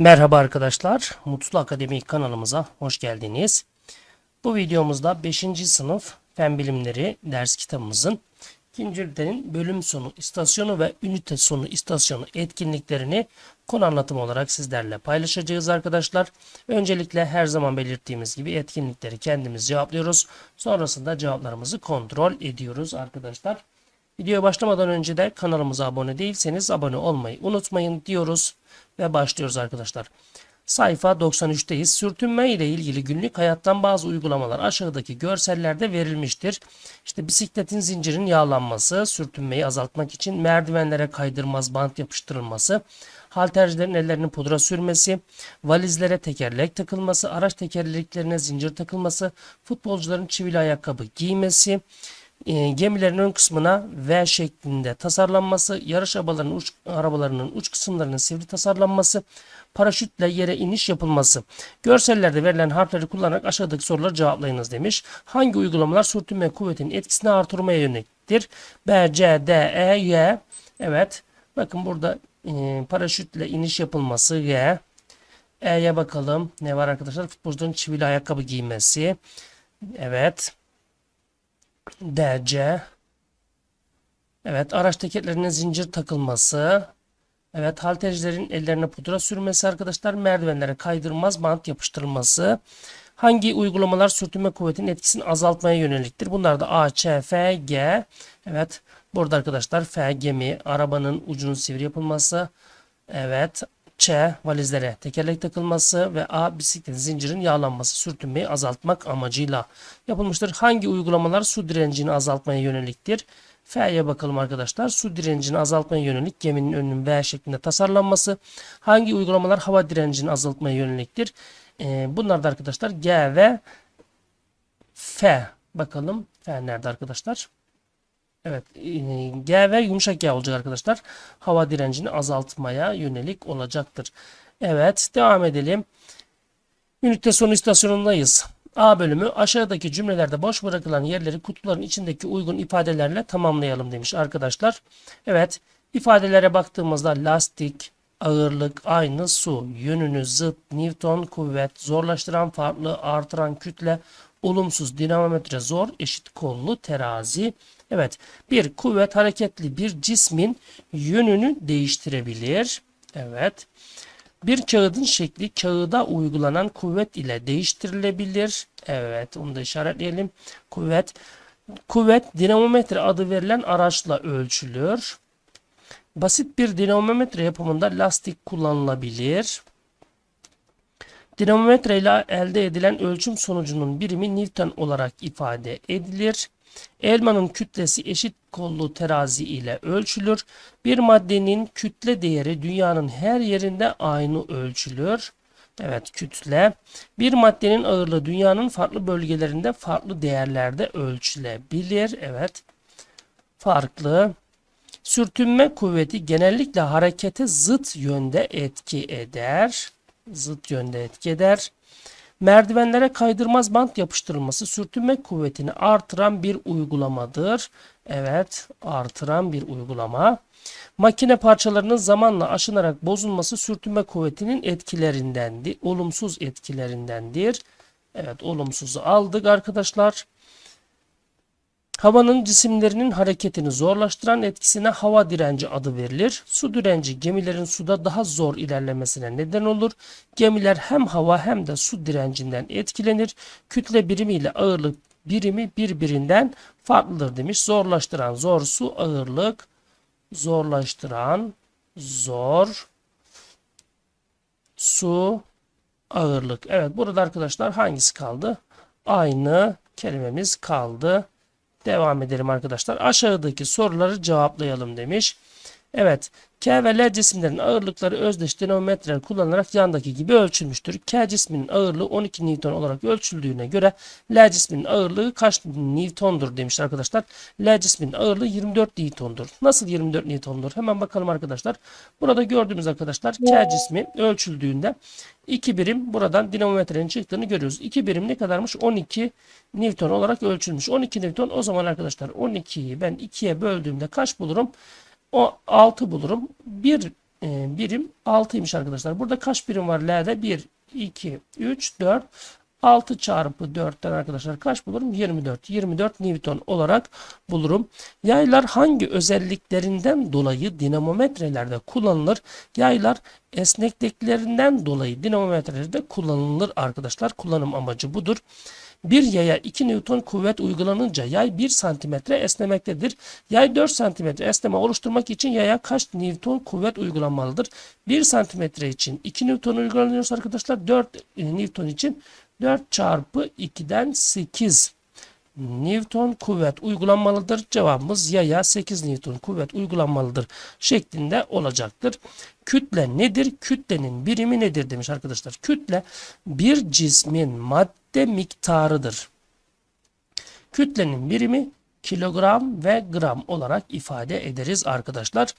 Merhaba arkadaşlar, Mutlu Akademi kanalımıza hoş geldiniz. Bu videomuzda 5. sınıf Fen Bilimleri ders kitabımızın ikinci ünitenin bölüm sonu istasyonu ve ünite sonu istasyonu etkinliklerini konu anlatımı olarak sizlerle paylaşacağız arkadaşlar. Öncelikle her zaman belirttiğimiz gibi etkinlikleri kendimiz cevaplıyoruz. Sonrasında cevaplarımızı kontrol ediyoruz arkadaşlar. Videoya başlamadan önce de kanalımıza abone değilseniz abone olmayı unutmayın diyoruz ve başlıyoruz arkadaşlar. Sayfa 93'teyiz. Sürtünme ile ilgili günlük hayattan bazı uygulamalar aşağıdaki görsellerde verilmiştir. İşte bisikletin zincirin yağlanması, sürtünmeyi azaltmak için merdivenlere kaydırmaz bant yapıştırılması, haltercilerin ellerinin pudra sürmesi, valizlere tekerlek takılması, araç tekerleklerine zincir takılması, futbolcuların çivili ayakkabı giymesi, e, gemilerin ön kısmına V şeklinde tasarlanması, yarış arabalarının uç, arabalarının uç kısımlarının sivri tasarlanması, paraşütle yere iniş yapılması. Görsellerde verilen harfleri kullanarak aşağıdaki soruları cevaplayınız demiş. Hangi uygulamalar sürtünme kuvvetinin etkisini artırmaya yöneliktir? B, C, D, E, Y. Evet. Bakın burada e, paraşütle iniş yapılması Y. E'ye bakalım. Ne var arkadaşlar? Futbolcuların çivili ayakkabı giymesi. Evet. DC. Evet araç tekerlerine zincir takılması. Evet haltercilerin ellerine pudra sürmesi arkadaşlar. Merdivenlere kaydırmaz bant yapıştırılması. Hangi uygulamalar sürtünme kuvvetinin etkisini azaltmaya yöneliktir? Bunlar da A, Ç, F, G. Evet burada arkadaşlar F gemi, arabanın ucunun sivri yapılması. Evet Ç valizlere tekerlek takılması ve A bisiklet zincirin yağlanması sürtünmeyi azaltmak amacıyla yapılmıştır. Hangi uygulamalar su direncini azaltmaya yöneliktir? F'ye bakalım arkadaşlar. Su direncini azaltmaya yönelik geminin önünün V şeklinde tasarlanması. Hangi uygulamalar hava direncini azaltmaya yöneliktir? Ee, bunlar da arkadaşlar G ve F. Bakalım F nerede arkadaşlar? Evet, e, G ve yumuşak G olacak arkadaşlar. Hava direncini azaltmaya yönelik olacaktır. Evet, devam edelim. Ünite sonu istasyonundayız. A bölümü aşağıdaki cümlelerde boş bırakılan yerleri kutuların içindeki uygun ifadelerle tamamlayalım demiş arkadaşlar. Evet, ifadelere baktığımızda lastik, ağırlık, aynı su, yönünü zıt, Newton, kuvvet, zorlaştıran farklı, artıran kütle, olumsuz, dinamometre zor, eşit kollu, terazi, Evet, bir kuvvet hareketli bir cismin yönünü değiştirebilir. Evet. Bir kağıdın şekli kağıda uygulanan kuvvet ile değiştirilebilir. Evet, onu da işaretleyelim. Kuvvet kuvvet dinamometre adı verilen araçla ölçülür. Basit bir dinamometre yapımında lastik kullanılabilir. Dinamometre ile elde edilen ölçüm sonucunun birimi Newton olarak ifade edilir. Elmanın kütlesi eşit kollu terazi ile ölçülür. Bir maddenin kütle değeri dünyanın her yerinde aynı ölçülür. Evet kütle. Bir maddenin ağırlığı dünyanın farklı bölgelerinde farklı değerlerde ölçülebilir. Evet. Farklı. Sürtünme kuvveti genellikle harekete zıt yönde etki eder. Zıt yönde etki eder. Merdivenlere kaydırmaz bant yapıştırılması sürtünme kuvvetini artıran bir uygulamadır. Evet, artıran bir uygulama. Makine parçalarının zamanla aşınarak bozulması sürtünme kuvvetinin etkilerindendir. Olumsuz etkilerindendir. Evet, olumsuzu aldık arkadaşlar. Havanın cisimlerinin hareketini zorlaştıran etkisine hava direnci adı verilir. Su direnci gemilerin suda daha zor ilerlemesine neden olur. Gemiler hem hava hem de su direncinden etkilenir. Kütle birimi ile ağırlık birimi birbirinden farklıdır demiş. Zorlaştıran zor su ağırlık zorlaştıran zor su ağırlık. Evet burada arkadaşlar hangisi kaldı? Aynı kelimemiz kaldı. Devam edelim arkadaşlar. Aşağıdaki soruları cevaplayalım demiş. Evet. K ve L cisimlerin ağırlıkları özdeş dinamometreler kullanılarak yandaki gibi ölçülmüştür. K cisminin ağırlığı 12 Newton olarak ölçüldüğüne göre L cisminin ağırlığı kaç Newton'dur demiş arkadaşlar. L cisminin ağırlığı 24 Newton'dur. Nasıl 24 Newton'dur? Hemen bakalım arkadaşlar. Burada gördüğümüz arkadaşlar K cismi ölçüldüğünde 2 birim buradan dinamometrenin çıktığını görüyoruz. 2 birim ne kadarmış? 12 Newton olarak ölçülmüş. 12 Newton o zaman arkadaşlar 12'yi ben 2'ye böldüğümde kaç bulurum? O 6 bulurum. 1 e, birim 6'ymış arkadaşlar. Burada kaç birim var L'de? 1, 2, 3, 4. 6 çarpı 4'ten arkadaşlar kaç bulurum? 24. 24 Newton olarak bulurum. Yaylar hangi özelliklerinden dolayı dinamometrelerde kullanılır? Yaylar esnekliklerinden dolayı dinamometrelerde kullanılır arkadaşlar. Kullanım amacı budur. Bir yaya 2 Newton kuvvet uygulanınca yay 1 santimetre esnemektedir. Yay 4 santimetre esneme oluşturmak için yaya kaç Newton kuvvet uygulanmalıdır? 1 santimetre için 2 Newton uygulanıyorsa arkadaşlar 4 Newton için 4 çarpı 2'den 8 Newton kuvvet uygulanmalıdır. Cevabımız yaya 8 Newton kuvvet uygulanmalıdır şeklinde olacaktır. Kütle nedir? Kütlenin birimi nedir demiş arkadaşlar. Kütle bir cismin madde miktarıdır. Kütlenin birimi kilogram ve gram olarak ifade ederiz arkadaşlar.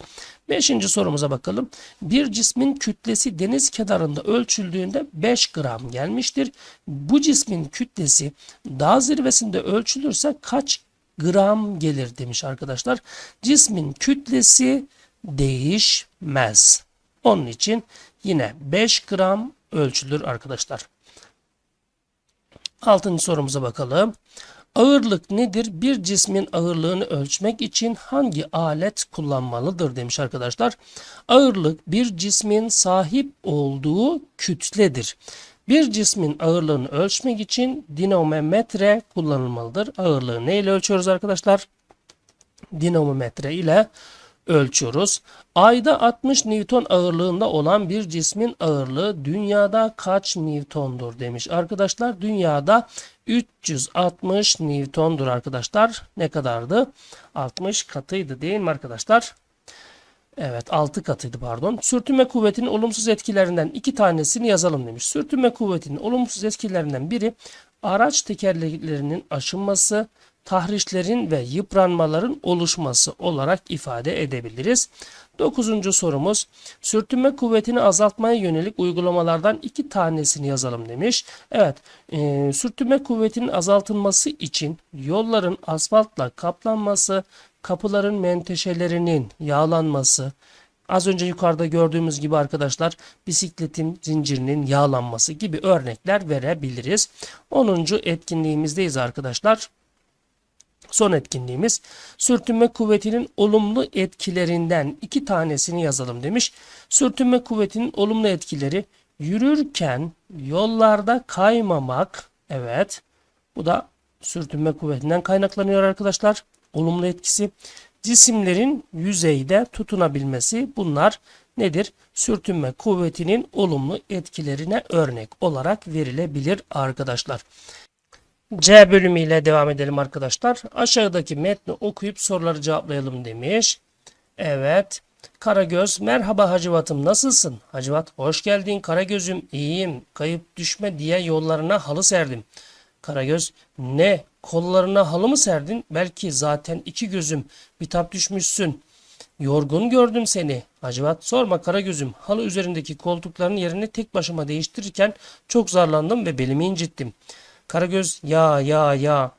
Beşinci sorumuza bakalım. Bir cismin kütlesi deniz kenarında ölçüldüğünde 5 gram gelmiştir. Bu cismin kütlesi dağ zirvesinde ölçülürse kaç gram gelir demiş arkadaşlar. Cismin kütlesi değişmez. Onun için yine 5 gram ölçülür arkadaşlar. Altıncı sorumuza bakalım. Ağırlık nedir? Bir cismin ağırlığını ölçmek için hangi alet kullanmalıdır demiş arkadaşlar. Ağırlık bir cismin sahip olduğu kütledir. Bir cismin ağırlığını ölçmek için dinamometre kullanılmalıdır. Ağırlığı neyle ölçüyoruz arkadaşlar? Dinamometre ile ölçüyoruz. Ayda 60 Newton ağırlığında olan bir cismin ağırlığı dünyada kaç Newton'dur demiş. Arkadaşlar dünyada 360 Newton'dur arkadaşlar. Ne kadardı? 60 katıydı değil mi arkadaşlar? Evet 6 katıydı pardon. Sürtünme kuvvetinin olumsuz etkilerinden iki tanesini yazalım demiş. Sürtünme kuvvetinin olumsuz etkilerinden biri araç tekerleklerinin aşınması, tahrişlerin ve yıpranmaların oluşması olarak ifade edebiliriz. Dokuzuncu sorumuz sürtünme kuvvetini azaltmaya yönelik uygulamalardan iki tanesini yazalım demiş. Evet e, sürtünme kuvvetinin azaltılması için yolların asfaltla kaplanması, kapıların menteşelerinin yağlanması, Az önce yukarıda gördüğümüz gibi arkadaşlar bisikletin zincirinin yağlanması gibi örnekler verebiliriz. 10. etkinliğimizdeyiz arkadaşlar. Son etkinliğimiz sürtünme kuvvetinin olumlu etkilerinden iki tanesini yazalım demiş. Sürtünme kuvvetinin olumlu etkileri yürürken yollarda kaymamak. Evet. Bu da sürtünme kuvvetinden kaynaklanıyor arkadaşlar. Olumlu etkisi. Cisimlerin yüzeyde tutunabilmesi bunlar nedir? Sürtünme kuvvetinin olumlu etkilerine örnek olarak verilebilir arkadaşlar. C bölümüyle devam edelim arkadaşlar. Aşağıdaki metni okuyup soruları cevaplayalım demiş. Evet. Karagöz merhaba Hacivat'ım nasılsın? Hacivat hoş geldin Karagöz'üm iyiyim kayıp düşme diye yollarına halı serdim. Karagöz ne kollarına halı mı serdin? Belki zaten iki gözüm bitap düşmüşsün. Yorgun gördüm seni. Hacivat sorma Karagöz'üm halı üzerindeki koltukların yerini tek başıma değiştirirken çok zarlandım ve belimi incittim. Karagöz ya ya ya.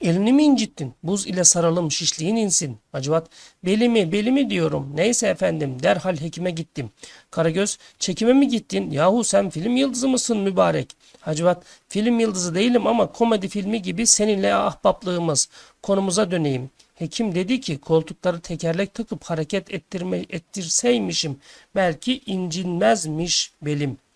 Elini mi incittin? Buz ile saralım şişliğin insin. Hacivat belimi belimi diyorum. Neyse efendim derhal hekime gittim. Karagöz çekime mi gittin? Yahu sen film yıldızı mısın mübarek? Hacivat film yıldızı değilim ama komedi filmi gibi seninle ahbaplığımız. Konumuza döneyim. Hekim dedi ki koltukları tekerlek takıp hareket ettirme, ettirseymişim belki incinmezmiş belim.''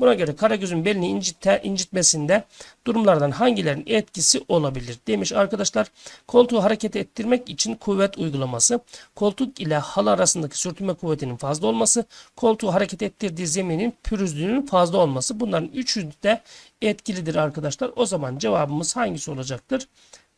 Buna göre Karagöz'ün belini incite, incitmesinde durumlardan hangilerinin etkisi olabilir demiş arkadaşlar. Koltuğu hareket ettirmek için kuvvet uygulaması, koltuk ile hal arasındaki sürtünme kuvvetinin fazla olması, koltuğu hareket ettirdiği zeminin pürüzlüğünün fazla olması bunların üçü de etkilidir arkadaşlar. O zaman cevabımız hangisi olacaktır?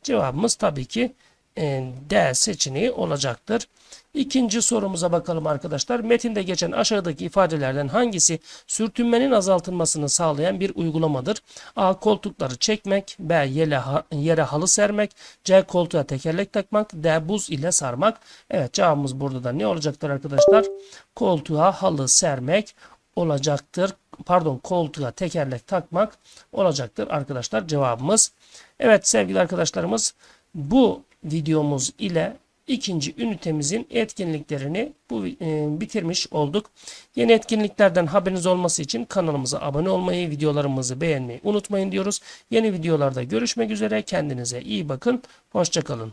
Cevabımız tabii ki D seçeneği olacaktır. İkinci sorumuza bakalım arkadaşlar. Metinde geçen aşağıdaki ifadelerden hangisi sürtünmenin azaltılmasını sağlayan bir uygulamadır? A. Koltukları çekmek. B. Yere, yere halı sermek. C. Koltuğa tekerlek takmak. D. Buz ile sarmak. Evet cevabımız burada da ne olacaktır arkadaşlar? Koltuğa halı sermek olacaktır. Pardon koltuğa tekerlek takmak olacaktır arkadaşlar cevabımız. Evet sevgili arkadaşlarımız bu videomuz ile ikinci ünitemizin etkinliklerini bu e, bitirmiş olduk. Yeni etkinliklerden haberiniz olması için kanalımıza abone olmayı, videolarımızı beğenmeyi unutmayın diyoruz. Yeni videolarda görüşmek üzere. Kendinize iyi bakın. Hoşçakalın.